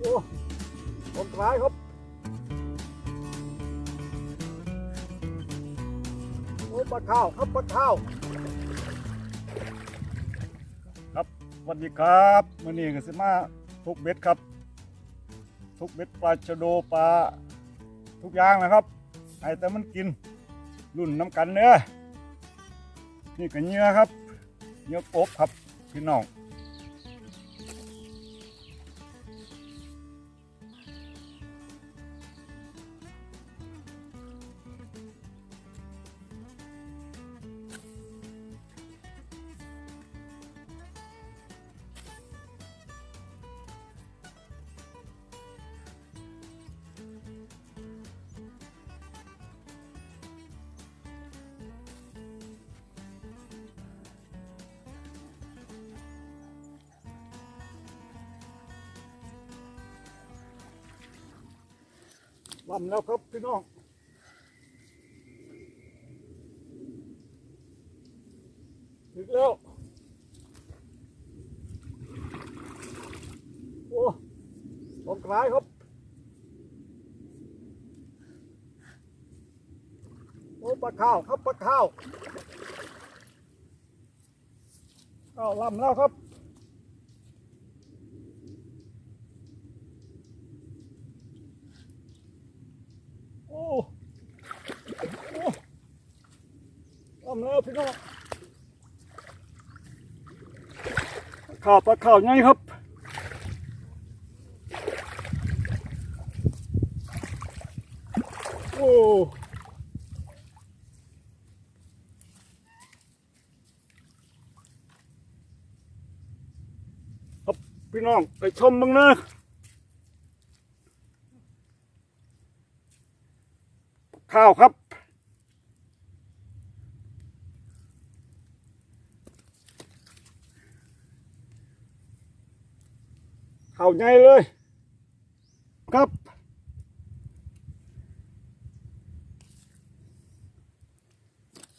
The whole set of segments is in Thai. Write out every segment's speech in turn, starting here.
โอ้ต้นร้ายครับ โอ้ปลาข้าวครับปลาข้าว ครับสวัสดีครับมื่อนี้ก็สิมาทุกเบ็ดครับ ทุกเบ็ดปลาชะโดปลาทุกอย่างนะครับให้แต่มันกินรุ่นน้ำกันเนื้อนี่ก็เนื้อครับเนื้อกบครับพี่น้อง ลำแล้วครับพี่น้องถึงแล้ว โอ้ตรงกลายครับ โอ้ปลาข้าวครับปลาข้าวอ้าวลำแล้วครับ โอ้โอ้ ทำแล้วพี่น้องข่าวปลาข่าวไงครับโอ้ครับพี่น้องไปชมบ้างนะข้าวครับ ข้าใหญ่เลย ครับ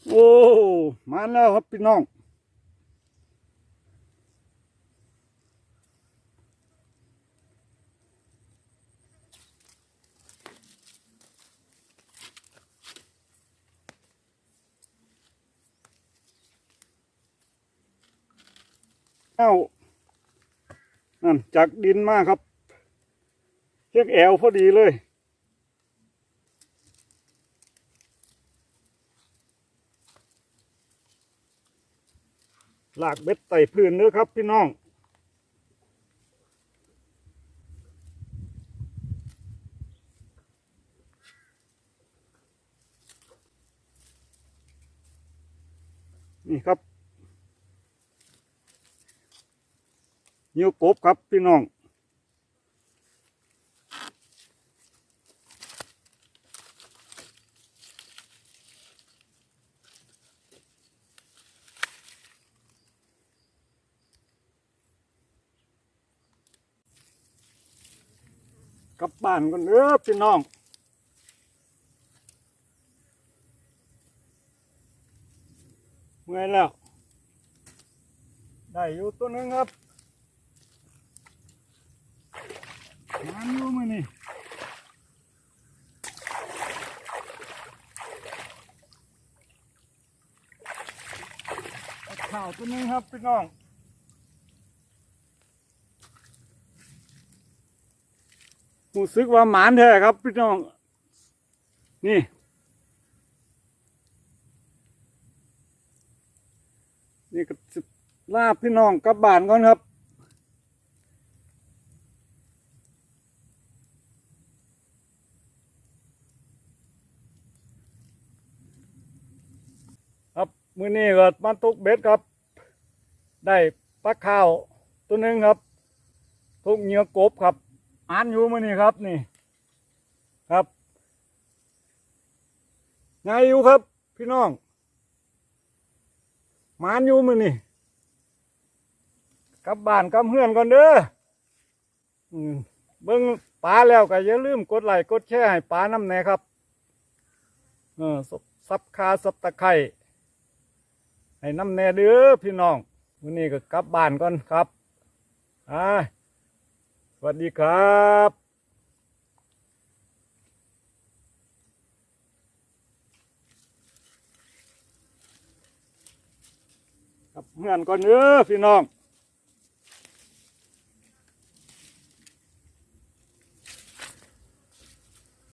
โอ้มาแล้วครับพี่น้องข้า นั่นจากดินมากครับเรียกแอวพอดีเลย ลากเบ็ดไต่พื้นเนื้อครับพี่น้องนี่ครับ นิ้วกบครับพี่น้องกลับบ้านกันเด้อพี่น้องเมื่อยแล้ว ได้อยู่ตัวนึงครับ มันอยู่มือนี่เอาข่าวตัวนึงครับพี่น้องรู้สึกว่าหมานแท้ครับพี่น้อง นี่นี่ก็ลาพี่น้องกลับบ้านก่อนครับ มื้อนี้ก็มาตุกเบ็ดครับ ได้ปลาข้าวตัวหนึ่งครับ ทุกเหนื้อกบครับอ่านอยู่มื้อนี้ครับนี่ ครับไงอยู่ครับ พี่น้องมานอยู่มื้อนี้กลับบ้านกลับเฮือนก่อนเด้อเบิ่งปลาแล้วก็อย่าลืมกดไลค์กดแชร์ให้ปลาน้ำแน่ครับ เออซับคาซับตะไคร้ ให้น้ำแน่เด้อพี่น้องวันนี้ก็กลับบ้านก่อนครับอ่สวัสดีครับกับเงินก่อนเนื้อพี่น้อง